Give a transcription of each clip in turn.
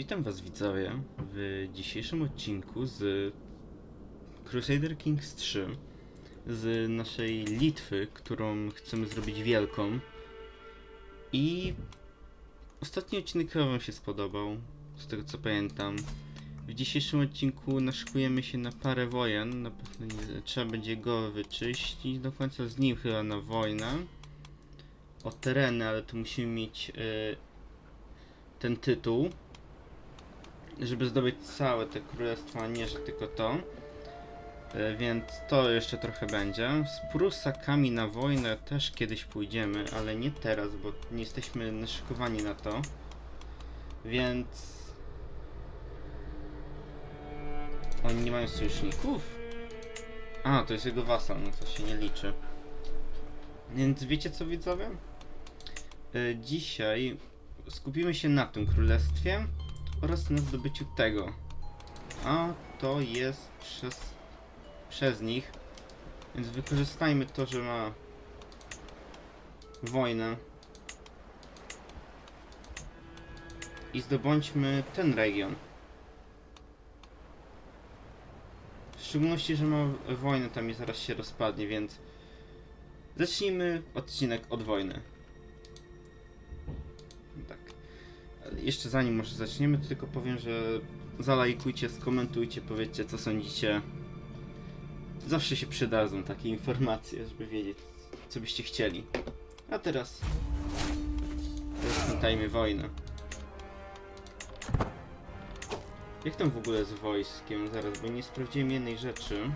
Witam Was widzowie w dzisiejszym odcinku z Crusader Kings 3 z naszej Litwy, którą chcemy zrobić wielką. I ostatni odcinek chyba Wam się spodobał, z tego co pamiętam. W dzisiejszym odcinku naszykujemy się na parę wojen, na pewno nie, trzeba będzie go wyczyścić do końca z nim chyba na wojnę. O tereny, ale tu musimy mieć y, ten tytuł żeby zdobyć całe te królestwa, a nie że tylko to. E, Więc to jeszcze trochę będzie. Z Prusakami na wojnę też kiedyś pójdziemy, ale nie teraz, bo nie jesteśmy naszykowani na to. Więc... Oni nie mają sojuszników? A, to jest jego wasal, no to się nie liczy. Więc wiecie co widzowie? E, Dzisiaj skupimy się na tym królestwie oraz na zdobyciu tego. A to jest przez, przez nich. Więc wykorzystajmy to, że ma wojnę. I zdobądźmy ten region. W szczególności, że ma wojnę tam i zaraz się rozpadnie, więc zacznijmy odcinek od wojny. Jeszcze zanim może zaczniemy, to tylko powiem, że zalajkujcie, skomentujcie, powiedzcie co sądzicie. Zawsze się przydadzą takie informacje, żeby wiedzieć co byście chcieli. A teraz rozpętajmy wojnę. Jak tam w ogóle z wojskiem? Zaraz, bo nie sprawdziłem jednej rzeczy.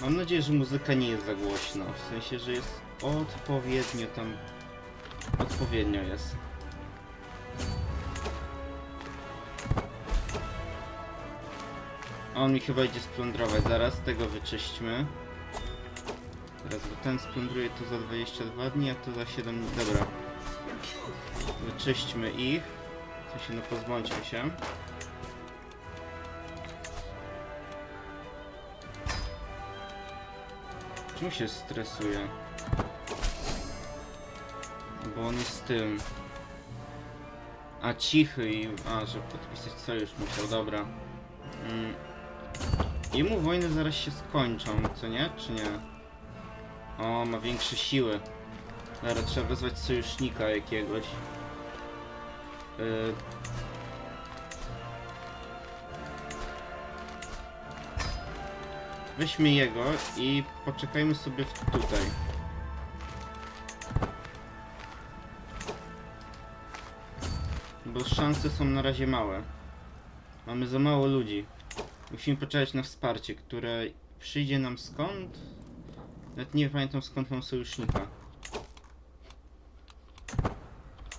Mam nadzieję, że muzyka nie jest za głośna. W sensie, że jest odpowiednio tam Odpowiednio jest. On mi chyba idzie splądrować, zaraz tego wyczyśćmy. Teraz, bo ten splądruje to za 22 dni, a to za 7 dni. Dobra. Wyczyśćmy ich. W sensie, no pozbądźmy się. Czemu się stresuje? Bo on jest tym. A cichy i. A, żeby podpisać sojusz musiał, dobra. Mm. Jemu wojny zaraz się skończą, co nie? Czy nie? O, ma większe siły. Dobra, trzeba wezwać sojusznika jakiegoś. Yy. Weźmy jego i poczekajmy sobie tutaj. Bo szanse są na razie małe. Mamy za mało ludzi. Musimy poczekać na wsparcie, które przyjdzie nam skąd? Nawet nie pamiętam skąd mam sojusznika.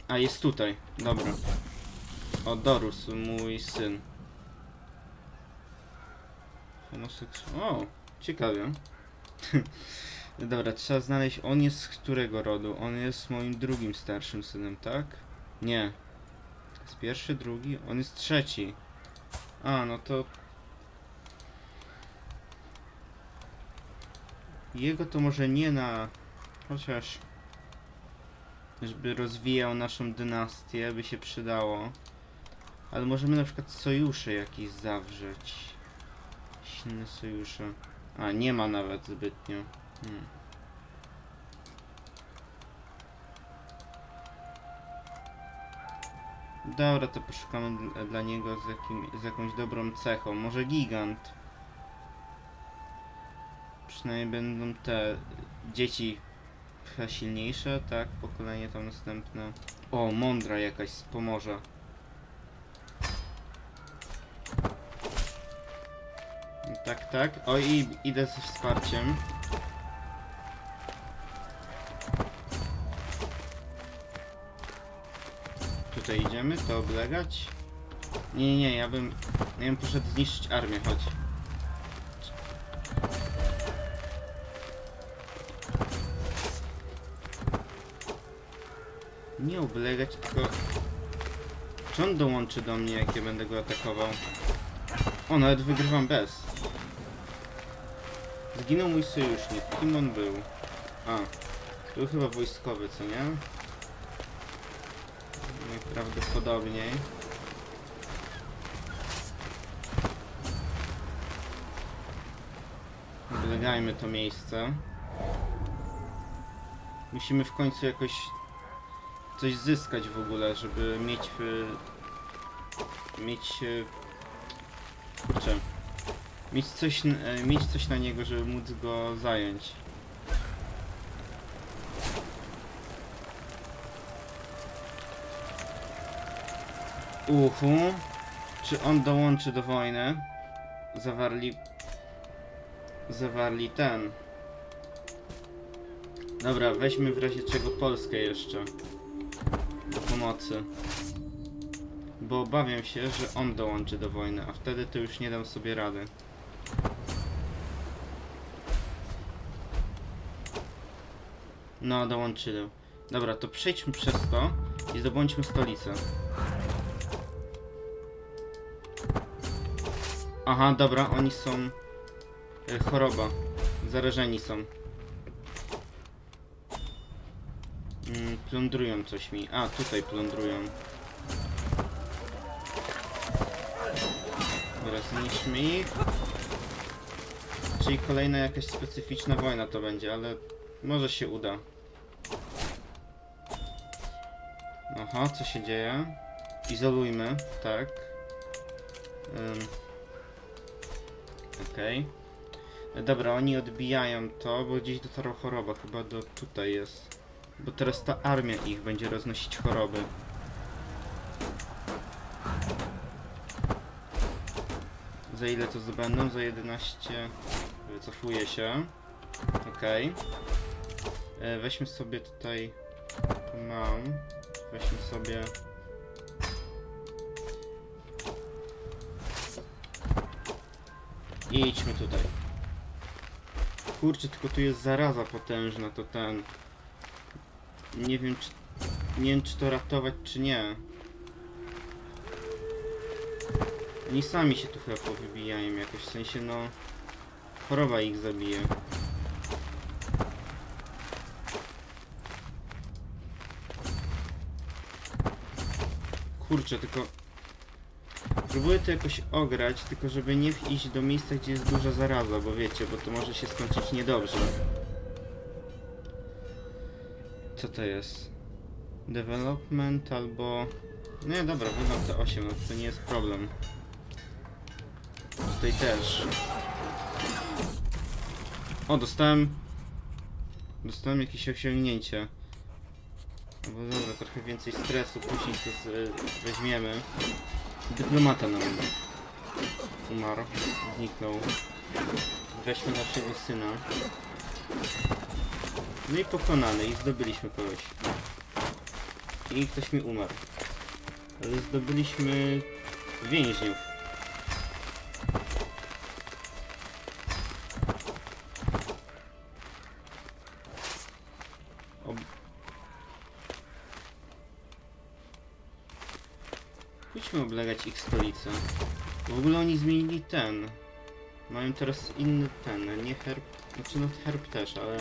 A, jest tutaj. Dobra. O, Dorus, mój syn. Homoseksu- O, ciekawie. Dobra, trzeba znaleźć, on jest z którego rodu? On jest moim drugim starszym synem, tak? Nie, jest pierwszy, drugi, on jest trzeci. A, no to... Jego to może nie na... Chociaż... Żeby rozwijał naszą dynastię, by się przydało. Ale możemy na przykład sojusze jakieś zawrzeć. Silne sojusze. A, nie ma nawet zbytnio. Hmm. Dobra, to poszukamy dla, niego z, jakim, z jakąś dobrą cechą. Może gigant. Przynajmniej będą te dzieci silniejsze, tak? Pokolenie tam następne. O, mądra jakaś z Pomorza. Tak, tak. O, i idę ze wsparciem. Tutaj idziemy, to oblegać. Nie, nie, nie, ja bym... Ja bym poszedł zniszczyć armię, chodź. Nie oblegać, tylko... Czy on dołączy do mnie, jak ja będę go atakował? O, nawet wygrywam bez. Zginął mój sojusznik. Kim on był? A, był chyba wojskowy, co nie? Nie Prawdopodobniej. Oblegajmy to miejsce. Musimy w końcu jakoś coś zyskać w ogóle, żeby mieć e, mieć e, kurczę mieć coś e, mieć coś na niego, żeby móc go zająć. Uhu. Czy on dołączy do wojny? Zawarli... Zawarli ten. Dobra, weźmy w razie czego Polskę jeszcze. Do pomocy. Bo obawiam się, że on dołączy do wojny, a wtedy to już nie dam sobie rady. No, dołączyłem. Dobra, to przejdźmy przez to i zdobądźmy stolicę. Aha, dobra, oni są... e, Choroba. Zarażeni są. Mm, plądrują coś mi. A, tutaj plądrują. Dobra, zniszczmy ich. Czyli kolejna jakaś specyficzna wojna to będzie, ale może się uda. Aha, co się dzieje? Izolujmy, tak. Ym. Okej. Dobra, oni odbijają to, bo gdzieś dotarła choroba, chyba do tutaj jest. Bo teraz ta armia ich będzie roznosić choroby. Za ile to zdobędą? Za 11. Wycofuję się. Okej. E, Weźmy sobie tutaj. Tu mam. Weźmy sobie. I idźmy tutaj. Kurczę, tylko tu jest zaraza potężna, to ten. Nie wiem czy. Nie wiem czy to ratować czy nie. Oni sami się tu chyba powybijają jakoś, w sensie no... Choroba ich zabije. Kurczę, tylko... Próbuję to jakoś ograć, tylko żeby nie iść do miejsca, gdzie jest duża zaraza, bo wiecie, bo to może się skończyć niedobrze. Co to jest? Development albo... Nie, dobra, wydam te 8, no to nie jest problem. Tutaj też. O, dostałem... Dostałem jakieś osiągnięcie. No bo dobra, trochę więcej stresu, później to z, weźmiemy. Dyplomata nam umarł, zniknął. Weźmy naszego syna. No i pokonany, i zdobyliśmy kogoś. I ktoś mi umarł. Ale zdobyliśmy więźniów. Pójdźmy oblegać ich stolicę. W ogóle oni zmienili ten. Mają teraz inny ten, nie herb. Znaczy no herb też, ale.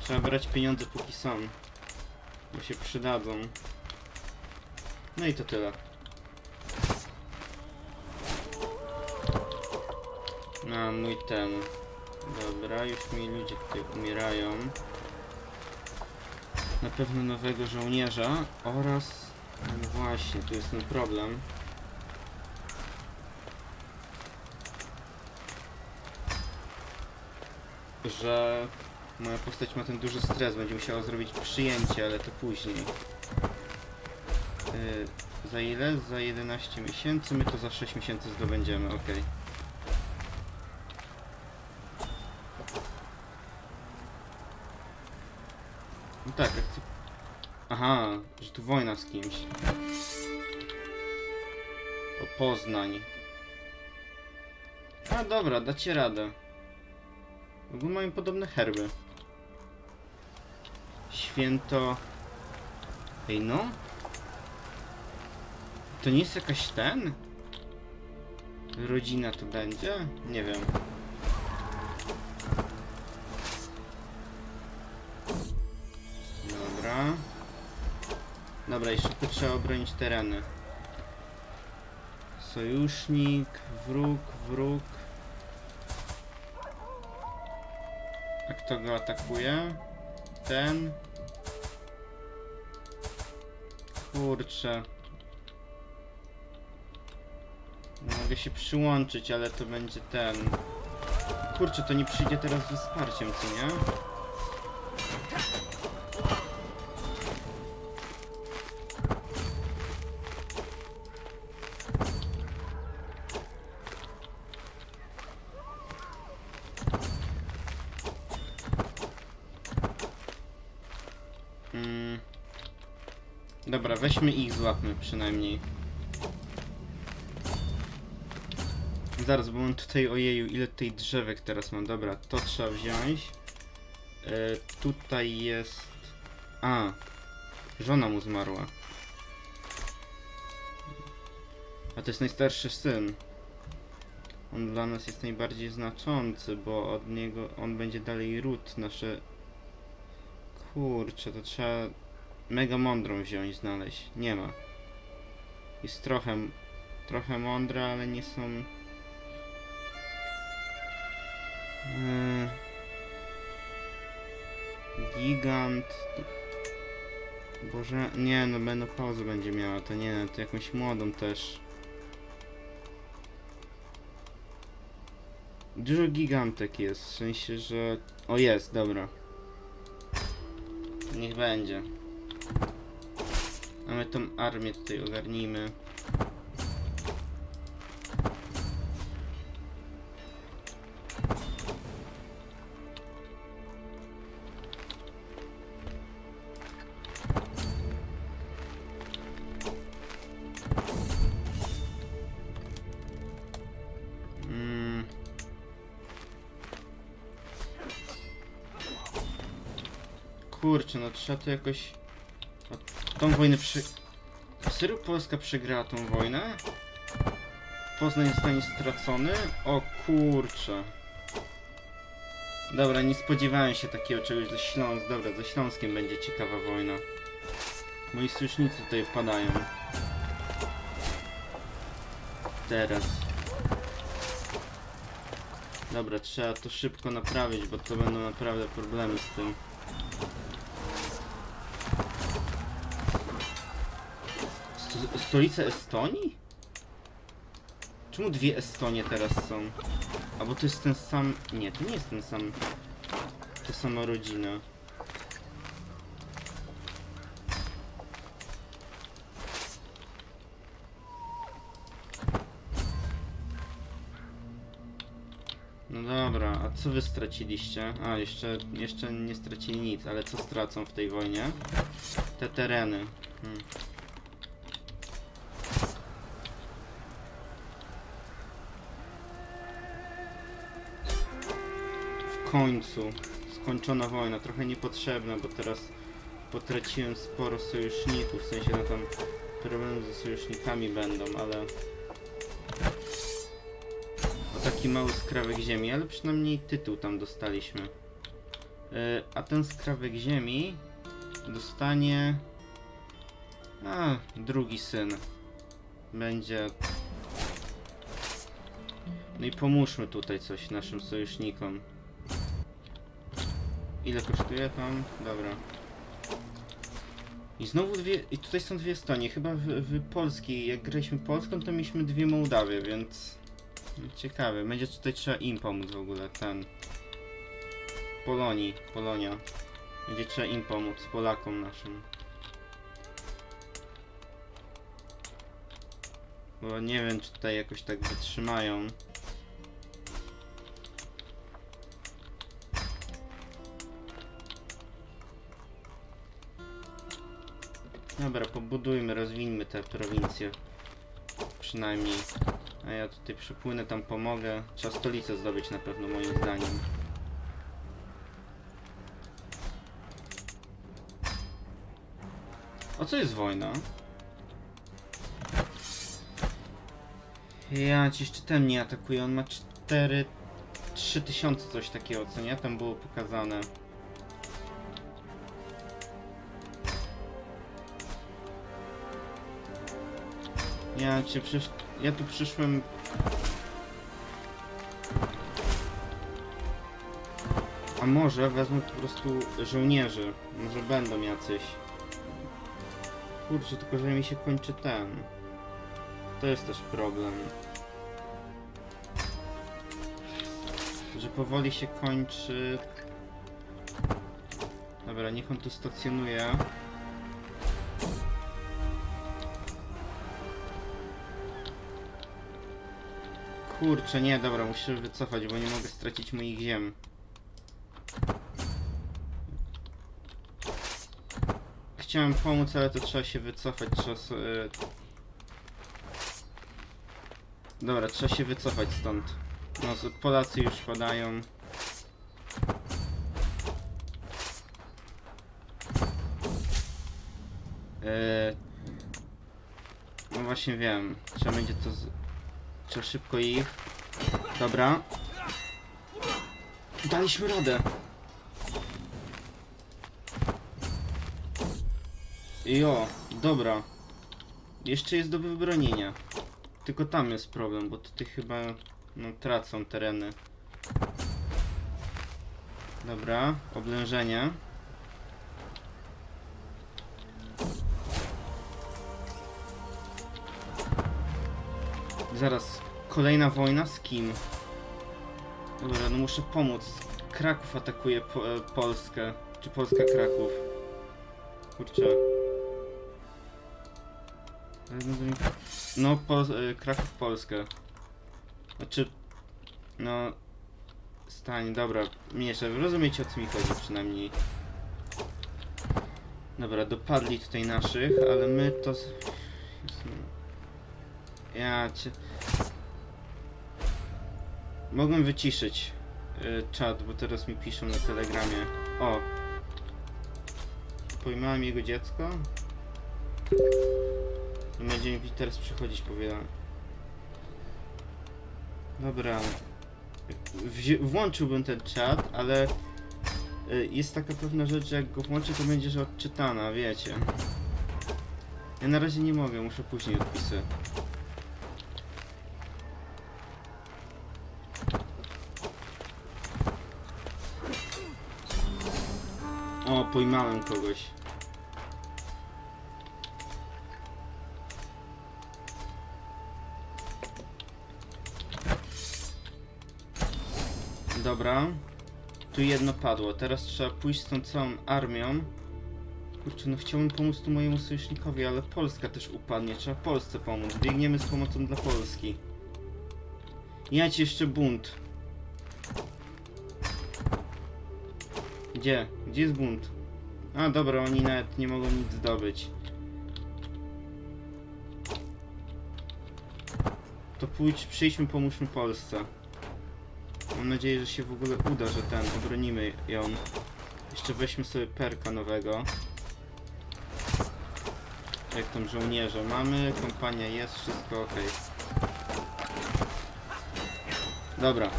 Trzeba brać pieniądze póki są. Bo się przydadzą. No i to tyle. Mój ten. Dobra, już mi ludzie tutaj umierają. Na pewno nowego żołnierza oraz... No właśnie, tu jest ten problem. Że moja postać ma ten duży stres, będzie musiała zrobić przyjęcie, ale to później. Yy, za ile? Za 11 miesięcy, my to za 6 miesięcy zdobędziemy, okej. No tak, chcę... Aha, że tu wojna z kimś. O Poznań. A dobra, dacie radę. W ogóle mają podobne herby. Święto... Ej no? To nie jest jakaś ten? rodzina tu będzie? Nie wiem. Dobra, jeszcze tu trzeba obronić tereny. Sojusznik, wróg, wróg. A kto go atakuje? Ten. Kurczę. Mogę się przyłączyć, ale to będzie ten. Kurczę, to nie przyjdzie teraz ze wsparciem, co nie? Dobra, weźmy ich, złapmy przynajmniej. Zaraz, bo mam tutaj, ojeju, ile tej drzewek teraz mam. Dobra, to trzeba wziąć. E, tutaj jest... A, żona mu zmarła. A to jest najstarszy syn. On dla nas jest najbardziej znaczący, bo od niego on będzie dalej ród nasze... Kurczę, to trzeba mega mądrą wziąć, znaleźć. Nie ma. Jest trochę, trochę mądra, ale nie są... Yy. Gigant. Boże, nie no, menopauzę będzie miała, to nie, no, to jakąś młodą też. Dużo gigantek jest, w sensie, że... O, jest, dobra. Niech będzie. A my tą armię tutaj ogarnijmy. Mm. Kurczę, no trzeba to jakoś... Tą wojnę przy... Serio Polska przegrała tą wojnę? Poznań zostanie stracony? O kurczę. Dobra, nie spodziewałem się takiego czegoś ze Śląsk. Dobra, ze Śląskiem będzie ciekawa wojna. Moi sojusznicy tutaj padają. Teraz. Dobra, trzeba to szybko naprawić, bo to będą naprawdę problemy z tym. Sto stolica Estonii? Czemu dwie Estonie teraz są? Albo to jest ten sam... Nie, to nie jest ten sam... Ta sama rodzina. No dobra, a co wy straciliście? A, jeszcze, jeszcze nie stracili nic, ale co stracą w tej wojnie? Te tereny. Hmm. Końcu skończona wojna, trochę niepotrzebna, bo teraz potraciłem sporo sojuszników, w sensie no tam problemy ze sojusznikami będą, ale o taki mały skrawek ziemi, ale przynajmniej tytuł tam dostaliśmy. Yy, a ten skrawek ziemi dostanie a, drugi syn. Będzie no i pomóżmy tutaj coś naszym sojusznikom. Ile kosztuje tam? Dobra. I znowu dwie. I tutaj są dwie Estonie. Chyba w, w polskiej, jak graliśmy Polską, to mieliśmy dwie Mołdawie, więc. Ciekawe. Będzie tutaj trzeba im pomóc w ogóle. Ten. Polonii. Polonia. Będzie trzeba im pomóc. Polakom naszym. Bo nie wiem, czy tutaj jakoś tak wytrzymają. Dobra, pobudujmy, rozwiniemy te prowincje. Przynajmniej. A ja tutaj przypłynę, tam pomogę. Trzeba stolicę zdobyć na pewno, moim zdaniem. O co jest wojna? Ja ci jeszcze ten nie atakuje, on ma 4... 3000 coś takiego, co nie? Tam było pokazane. Ja cię przysz... Ja tu przyszłem... A może wezmę po prostu żołnierzy. Może będą jacyś. Kurczę, tylko że mi się kończy ten. To jest też problem. Że powoli się kończy. Dobra, niech on tu stacjonuje. Kurczę, nie, dobra, muszę wycofać, bo nie mogę stracić moich ziem. Chciałem pomóc, ale to trzeba się wycofać, trzeba e, Dobra, trzeba się wycofać stąd. No, Polacy już padają. Eee, no właśnie wiem. Trzeba będzie to... Z... Trzeba szybko ich... Dobra. Daliśmy radę. Jo, dobra. Jeszcze jest do wybronienia. Tylko tam jest problem, bo tutaj chyba no, tracą tereny. Dobra, oblężenie. Zaraz, kolejna wojna z kim? Dobra, no muszę pomóc. Kraków atakuje po, e, Polskę. Czy Polska Kraków? Kurczę. No, Pol y, Kraków Polskę. Znaczy, no, stań, dobra, mniejsza, rozumiecie o co mi chodzi przynajmniej. Dobra, dopadli tutaj naszych, ale my to... Ja cię... Mogłem wyciszyć y, czat, bo teraz mi piszą na telegramie. O! Pojmałem jego dziecko? No Będzie mi teraz przychodzić powiadam. Dobra. Włączyłbym ten czat, ale y, jest taka pewna rzecz, że jak go włączę, to będzie, że odczytana, wiecie. Ja na razie nie mogę, muszę później odpisy. O, pojmałem kogoś. Dobra. Tu jedno padło. Teraz trzeba pójść z tą całą armią. Kurczę, no chciałbym pomóc tu mojemu sojusznikowi, ale Polska też upadnie. Trzeba Polsce pomóc. Biegniemy z pomocą dla Polski. Ja ci jeszcze bunt. Gdzie? Gdzie jest bunt? A dobra, oni nawet nie mogą nic zdobyć. To pójdź, przyjdźmy, pomóżmy Polsce. Mam nadzieję, że się w ogóle uda, że ten, obronimy ją. Jeszcze weźmy sobie perka nowego. Jak tam żołnierze mamy, kompania jest, wszystko ok. Dobra.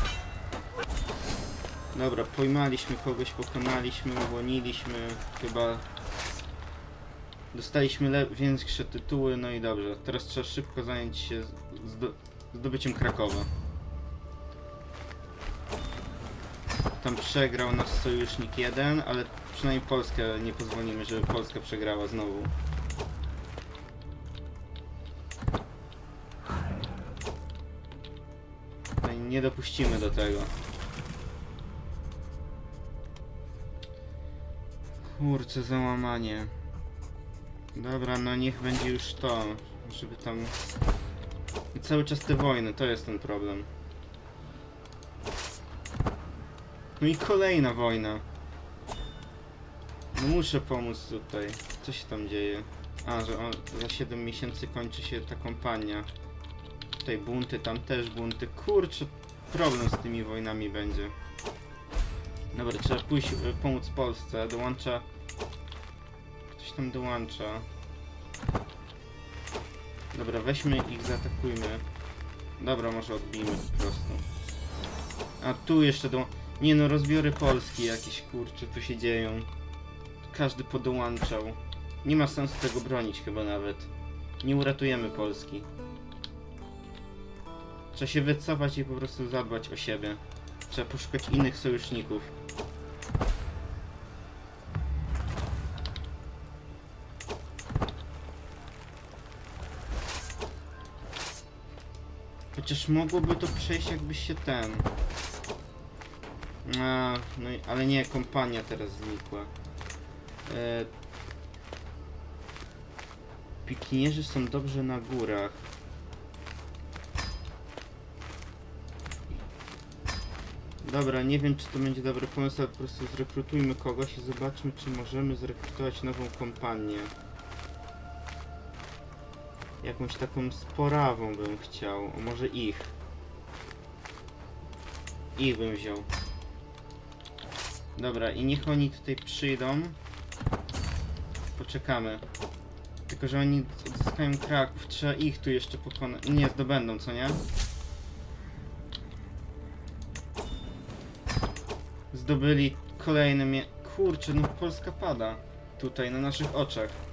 Dobra, pojmaliśmy kogoś, pokonaliśmy, uwolniliśmy, chyba... Dostaliśmy większe tytuły, no i dobrze. Teraz trzeba szybko zająć się zdo- zdobyciem Krakowa. Tam przegrał nasz sojusznik jeden, ale przynajmniej Polskę nie pozwolimy, żeby Polska przegrała znowu. Nie dopuścimy do tego. Kurczę, załamanie. Dobra, no niech będzie już to, żeby tam... I cały czas te wojny, to jest ten problem. No i kolejna wojna. No muszę pomóc tutaj. Co się tam dzieje? A, że on, za 7 miesięcy kończy się ta kampania. Tutaj bunty, tam też bunty. Kurczę, problem z tymi wojnami będzie. Dobra, trzeba pójść y, pomóc Polsce. Dołącza... Ktoś tam dołącza. Dobra, weźmy ich, zaatakujmy. Dobra, może odbijmy po prostu. A tu jeszcze do... Nie no, rozbiory Polski jakieś, kurcze, tu się dzieją. Każdy podołączał. Nie ma sensu tego bronić chyba nawet. Nie uratujemy Polski. Trzeba się wycofać i po prostu zadbać o siebie. Trzeba poszukać innych sojuszników. Chociaż mogłoby to przejść jakby się ten... A, no i, ale nie, kompania teraz znikła. E... Pikinierzy są dobrze na górach. Dobra, nie wiem czy to będzie dobry pomysł, ale po prostu zrekrutujmy kogoś i zobaczmy czy możemy zrekrutować nową kompanię. Jakąś taką sporawą bym chciał, o może ich. Ich bym wziął. Dobra, i niech oni tutaj przyjdą. Poczekamy. Tylko, że oni odzyskają Kraków, trzeba ich tu jeszcze pokonać. Nie, zdobędą, co nie? Zdobyli kolejne mie... Kurczę, no Polska pada. Tutaj, na naszych oczach.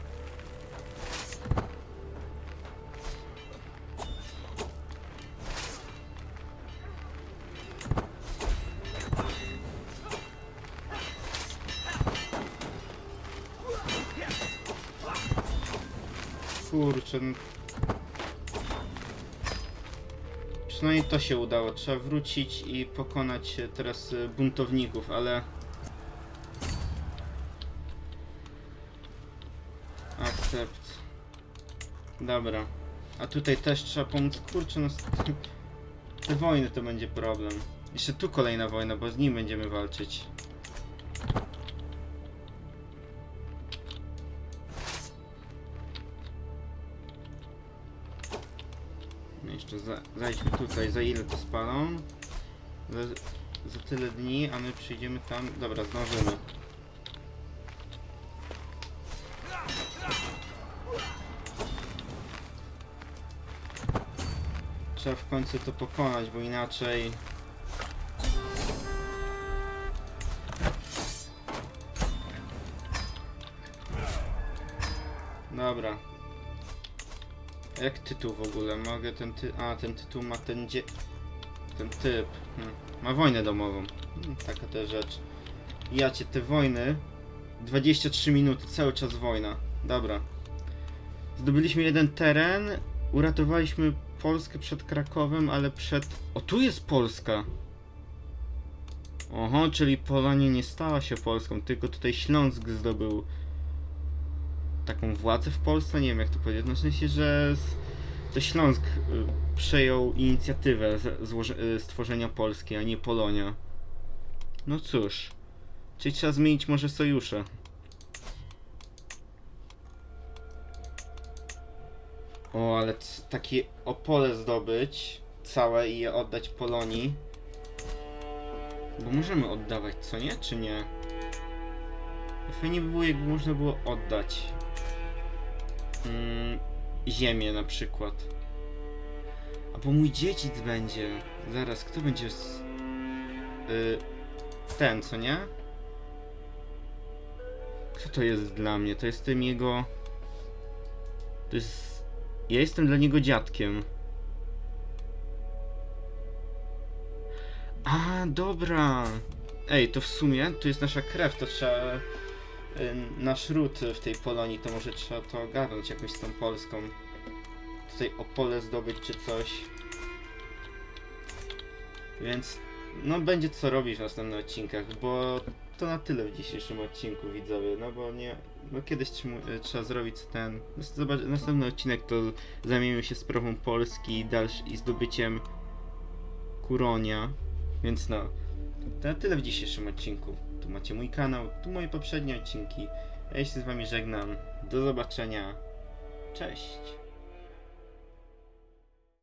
Kurczę. no. Przynajmniej to się udało. Trzeba wrócić i pokonać teraz e, buntowników, ale... Akcept. Dobra. A tutaj też trzeba pomóc. Kurczę, no... Te wojny to będzie problem. Jeszcze tu kolejna wojna, bo z nim będziemy walczyć. Jeszcze za, zajdźmy tutaj, za ile to spalą? Za, za tyle dni, a my przyjdziemy tam. Dobra, zdążymy. Trzeba w końcu to pokonać, bo inaczej... Jak tytuł w ogóle? Mogę ten ty... A, ten tytuł ma ten dzie... Ten typ. Hmm. Ma wojnę domową. Hmm, taka też rzecz. Ja cię, te wojny... 23 minuty, cały czas wojna. Dobra. Zdobyliśmy jeden teren, uratowaliśmy Polskę przed Krakowem, ale przed... O, tu jest Polska! Oho, czyli Polonia nie stała się Polską, tylko tutaj Śląsk zdobył taką władzę w Polsce, nie wiem jak to powiedzieć, no w sensie, że to Śląsk y, przejął inicjatywę y, stworzenia Polski, a nie Polonia. No cóż, czyli trzeba zmienić może sojusze. O, ale takie Opole zdobyć całe i je oddać Polonii. Bo możemy oddawać, co nie? Czy nie? Fajnie by było, jakby można było oddać mm, ziemię na przykład. A bo mój dziedzic będzie. Zaraz, kto będzie z... Y, ten, co nie? Kto to jest dla mnie? To jestem jego... To jest... Ja jestem dla niego dziadkiem. A, dobra. Ej, to w sumie, tu jest nasza krew, to trzeba... y, Nasz ród w tej Polonii, to może trzeba to ogarnąć jakoś z tą Polską. Tutaj Opole zdobyć czy coś. Więc, no będzie co robić w następnych odcinkach, bo to na tyle w dzisiejszym odcinku, widzowie, no bo nie... No kiedyś y, trzeba zrobić ten... Zobacz, następny odcinek to zajmiemy się sprawą Polski i dalszy, i zdobyciem Kuronia. Więc no, to na tyle w dzisiejszym odcinku. Tu macie mój kanał, tu moje poprzednie odcinki. Ja się z wami żegnam. Do zobaczenia. Cześć.